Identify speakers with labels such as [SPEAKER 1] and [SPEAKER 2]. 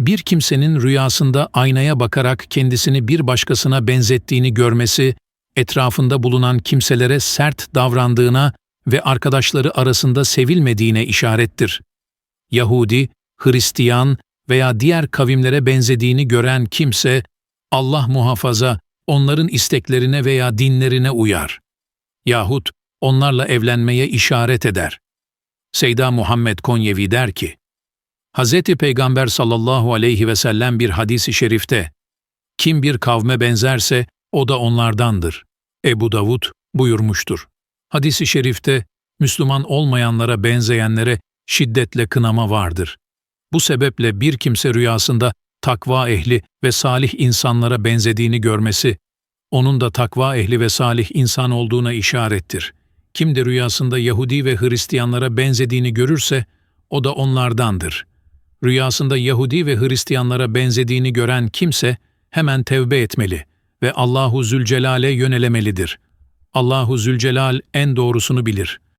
[SPEAKER 1] Bir kimsenin rüyasında aynaya bakarak kendisini bir başkasına benzettiğini görmesi, etrafında bulunan kimselere sert davrandığına ve arkadaşları arasında sevilmediğine işarettir. Yahudi, Hristiyan veya diğer kavimlere benzediğini gören kimse, Allah muhafaza onların isteklerine veya dinlerine uyar. Yahut onlarla evlenmeye işaret eder. Seyda Muhammed Konyevi der ki, Hz. Peygamber sallallahu aleyhi ve sellem bir hadisi şerifte, kim bir kavme benzerse o da onlardandır. Ebu Davud buyurmuştur. Hadisi şerifte, Müslüman olmayanlara benzeyenlere şiddetle kınama vardır. Bu sebeple bir kimse rüyasında takva ehli ve salih insanlara benzediğini görmesi, onun da takva ehli ve salih insan olduğuna işarettir. Kim de rüyasında Yahudi ve Hristiyanlara benzediğini görürse, o da onlardandır. Rüyasında Yahudi ve Hristiyanlara benzediğini gören kimse, hemen tevbe etmeli ve Allahu Zülcelal'e yönelemelidir. Allahu Zülcelal en doğrusunu bilir.''